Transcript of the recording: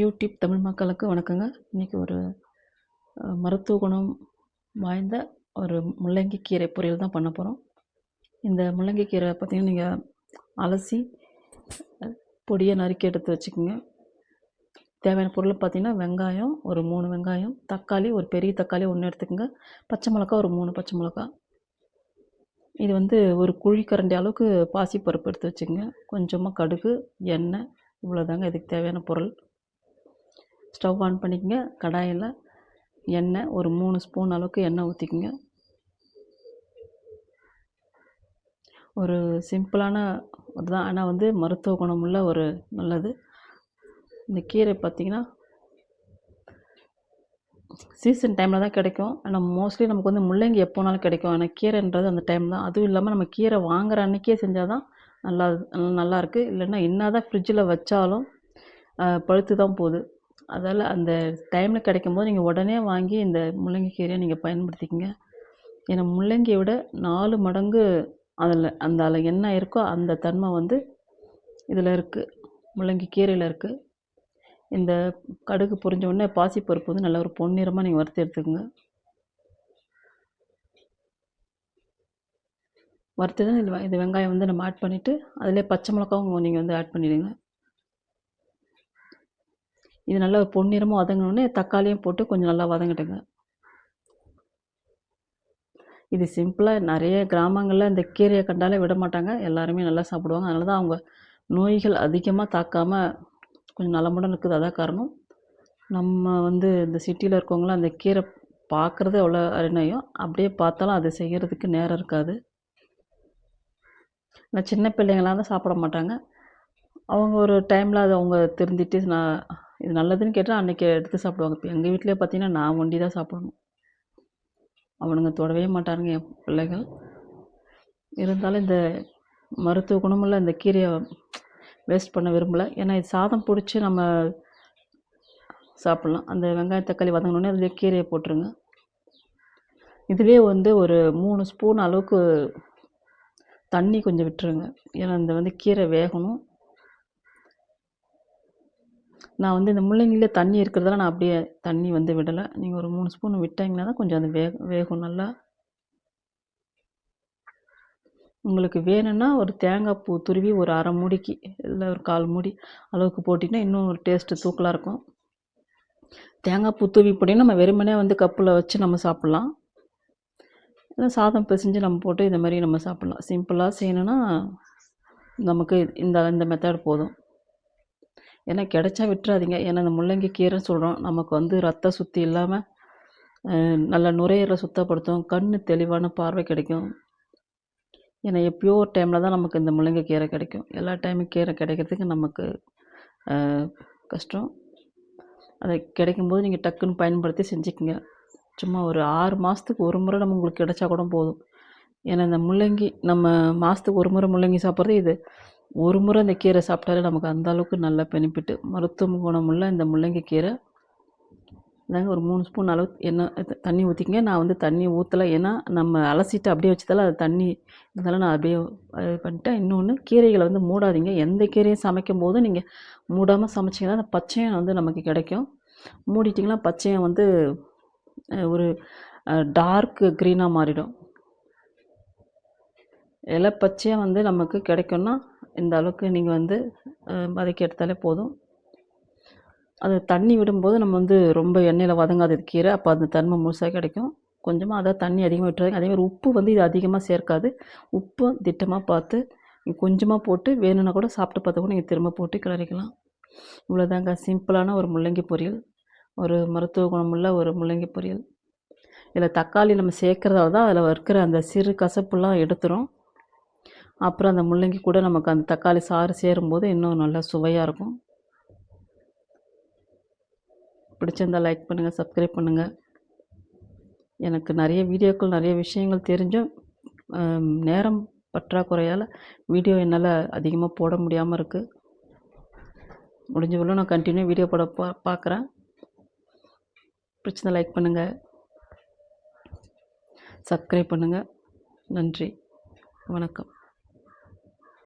YouTube Tamil மக்களுக்கு வணக்கங்க. இன்றைக்கி ஒரு மருத்துவ குணம் வாய்ந்த ஒரு முள்ளங்கி கீரை பொரியல் தான் பண்ண போகிறோம் இந்த முள்ளங்கி கீரை பார்த்திங்கன்னா நீங்கள் அலசி பொடியை நறுக்கி எடுத்து வச்சுக்கோங்க. தேவையான பொருள் பார்த்திங்கன்னா வெங்காயம் ஒரு மூணு வெங்காயம் தக்காளி ஒரு பெரிய தக்காளி ஒன்று எடுத்துக்கோங்க. பச்சை மிளகா ஒரு மூணு பச்சை மிளகா இது வந்து ஒரு குழிக்கரண்டி அளவுக்கு பாசிப்பருப்பு எடுத்து வச்சுக்கோங்க. கொஞ்சமாக கடுகு எண்ணெய் இவ்வளோதாங்க இதுக்கு தேவையான பொருள். ஸ்டவ் ஆன் பண்ணிக்கங்க. கடாயில் எண்ணெய் ஒரு மூணு ஸ்பூன் அளவுக்கு எண்ணெய் ஊற்றிக்கோங்க ஒரு சிம்பிளான ஒரு தான் ஆனால் வந்து மருத்துவ குணமுள்ள ஒரு நல்லது. இந்த கீரை பார்த்திங்கன்னா சீசன் டைமில் தான் கிடைக்கும். ஆனால் மோஸ்ட்லி நமக்கு வந்து முள்ளங்கி எப்போனாலும் கிடைக்கும். ஆனால் கீரைன்றது அந்த டைம் தான். அதுவும் இல்லாமல் நம்ம கீரை வாங்குற அன்றைக்கே செஞ்சால் தான் நல்லா நல்லா இல்லைன்னா என்ன தான் ஃப்ரிட்ஜில் வச்சாலும் பழுத்து தான் போகுது. அதால் அந்த டைமில் கிடைக்கும் போது நீங்கள் உடனே வாங்கி இந்த முள்ளங்கி கீரையை நீங்கள் பயன்படுத்திக்கங்க. ஏன்னா முள்ளங்கியை விட நாலு மடங்கு அதில் அந்த அதில் என்ன இருக்கோ அந்த தன்மை வந்து இதில் இருக்குது முள்ளங்கி கீரையில் இருக்குது இந்த கடுகு பொரிஞ்ச உடனே பாசிப்பருப்பு வந்து நல்ல ஒரு பொன்னிறமாக நீங்கள் வறுத்து எடுத்துக்கோங்க. வறுத்தது இது இது வெங்காயம் வந்து நம்ம ஆட் பண்ணிவிட்டு அதிலே பச்சை மிளகாவும் நீங்கள் வந்து ஆட் பண்ணிவிடுங்க இது நல்லா பொன்னிறமாக வதங்கினோடனே தக்காளியும் போட்டு கொஞ்சம் நல்லா வதங்கிடுங்க இது சிம்பிளாக நிறைய கிராமங்களில் இந்த கீரையை கண்டாலே விட மாட்டாங்க. எல்லாருமே நல்லா சாப்பிடுவாங்க. அதனால தான் அவங்க நோய்கள் அதிகமாக தாக்காமல் கொஞ்சம் நலமுடன் இருக்குது. அதான் காரணம். நம்ம வந்து இந்த சிட்டியில் இருக்கவங்களாம் அந்த கீரை பார்க்குறது அவ்வளோ அருணையும் அப்படியே பார்த்தாலும் அதை செய்கிறதுக்கு நேரம் இருக்காது. நான் சின்ன பிள்ளைங்களாம் தான் சாப்பிட மாட்டாங்க. அவங்க ஒரு டைமில் அதை அவங்க திருந்திட்டு நான் இது நல்லதுன்னு கேட்டால் அன்றைக்கி எடுத்து சாப்பிடுவாங்க. இப்போ எங்கள் வீட்டிலே பார்த்தீங்கன்னா நான் ஒண்டி தான் சாப்பிடணும். அவனுங்க தொடவே மாட்டாருங்க என் பிள்ளைகள். இருந்தாலும் இந்த மருத்துவ குணமுள்ள இந்த கீரையை வேஸ்ட் பண்ண விரும்பலை. ஏன்னா இது சாதம் பிடிச்சி நம்ம சாப்பிட்லாம். அந்த வெங்காயம் தக்காளி வதங்கினோடனே அதுலேயே கீரையை போட்டுருங்க. இதுவே வந்து ஒரு மூணு ஸ்பூன் அளவுக்கு தண்ணி கொஞ்சம் விட்டுருங்க. ஏன்னா இந்த வந்து கீரை வேகணும். நான் வந்து இந்த முள்ளங்கியில் தண்ணி இருக்கிறதால நான் அப்படியே தண்ணி வந்து விடலை. நீங்கள் ஒரு மூணு ஸ்பூன் விட்டீங்கன்னா தான் கொஞ்சம் அது வேக வேகும் நல்லா. உங்களுக்கு வேணும்னா ஒரு தேங்காய் பூ துருவி ஒரு அரை மூடிக்கு இல்லை ஒரு கால் மூடி அளவுக்கு போட்டிங்கன்னா இன்னும் ஒரு டேஸ்ட்டு தூக்கலாக இருக்கும். தேங்காய் பூ தூவி போட்டிங்கன்னா நம்ம வெறுமனே வந்து கப்பில் வச்சு நம்ம சாப்பிட்லாம். இல்லை சாதம் பிசைஞ்சு நம்ம போட்டு இந்த மாதிரி நம்ம சாப்பிட்லாம். சிம்பிளாக செய்யணுன்னா நமக்கு இந்த இந்த மெத்தட் போதும். ஏன்னா கிடைச்சா விட்டுறாதீங்க. ஏன்னா இந்த முள்ளங்கி கீரைன்னு சொல்கிறோம் நமக்கு வந்து ரத்த சுத்தி இல்லாமல் நல்ல நுரையீரலை சுத்தப்படுத்தும். கண் தெளிவான பார்வை கிடைக்கும். ஏன்னா எப்பயோ ஒரு டைமில் தான் நமக்கு இந்த முள்ளங்கி கீரை கிடைக்கும். எல்லா டைமும் கீரை கிடைக்கிறதுக்கு நமக்கு கஷ்டம். அதை கிடைக்கும்போது நீங்கள் டக்குன்னு பயன்படுத்தி செஞ்சுக்கங்க. சும்மா ஒரு ஆறு மாதத்துக்கு ஒரு முறை நம்ம உங்களுக்கு கிடைச்சா கூட போதும். ஏன்னா இந்த முள்ளங்கி நம்ம மாதத்துக்கு ஒரு முறை முள்ளங்கி சாப்பிட்றது இது. ஒரு முறை இந்த கீரை சாப்பிட்டாலே நமக்கு அந்த அளவுக்கு நல்ல பெனிஃபிட்டு. மருத்துவ குணமுள்ள இந்த முள்ளங்கி கீரை. இதாங்க ஒரு மூணு ஸ்பூன் அளவு எண்ணெய் தண்ணி ஊற்றிக்கங்க நான் வந்து தண்ணி ஊற்றலை ஏன்னா நம்ம அலசிட்டு அப்படியே வச்சதால அது தண்ணி இருந்தாலும் நான் அப்படியே இது பண்ணிட்டேன். இன்னொன்று கீரைகளை வந்து மூடாதீங்க. எந்த கீரையும் சமைக்கும் போதும் நீங்கள் மூடாமல் சமைச்சிங்கன்னா அந்த பச்சையம் வந்து நமக்கு கிடைக்கும். மூடிட்டிங்கன்னா பச்சையம் வந்து ஒரு டார்க் க்ரீனாக மாறிடும். இலை பச்சையாக வந்து நமக்கு கிடைக்கும்னா இந்த அளவுக்கு நீங்கள் வந்து வதக்கி எடுத்தாலே போதும். அது தண்ணி விடும்போது நம்ம வந்து ரொம்ப எண்ணெயில் வதங்காது கீரை. அப்போ அந்த தன்மை முழுசாக கிடைக்கும். கொஞ்சமாக அதை தண்ணி அதிகமாக விட்டுறாங்க அதே மாதிரி உப்பு வந்து இது அதிகமாக சேர்க்காது. உப்பு திட்டமாக பார்த்து கொஞ்சமாக போட்டு வேணும்னா கூட சாப்பிட்டு பார்த்து கூட நீங்கள் திரும்ப போட்டு கிளறிக்கலாம். இவ்வளோதாங்க சிம்பிளான ஒரு முள்ளங்கி பொரியல். ஒரு மருத்துவ குணமுள்ள ஒரு முள்ளங்கி பொரியல். இதில் தக்காளி நம்ம சேர்க்கறதால தான் அதில் இருக்கிற அந்த சிறு கசப்புலாம் எடுத்துரும். அப்புறம் அந்த முள்ளங்கி கூட நமக்கு அந்த தக்காளி சாறு சேரும்போது இன்னும் நல்லா சுவையாக இருக்கும். பிடிச்சிருந்தா லைக் பண்ணுங்கள் சப்ஸ்கிரைப் பண்ணுங்கள் எனக்கு நிறைய வீடியோக்கள் நிறைய விஷயங்கள் தெரிஞ்சும் நேரம் பற்றாக்குறையால் வீடியோ என்னால் அதிகமாக போட முடியாமல் இருக்குது முடிஞ்சவரை நான் கண்டினியூ வீடியோ போட பா பார்க்குறேன் பிடிச்சிருந்தா லைக் பண்ணுங்கள் சப்ஸ்கிரைப் பண்ணுங்கள் நன்றி. வணக்கம்.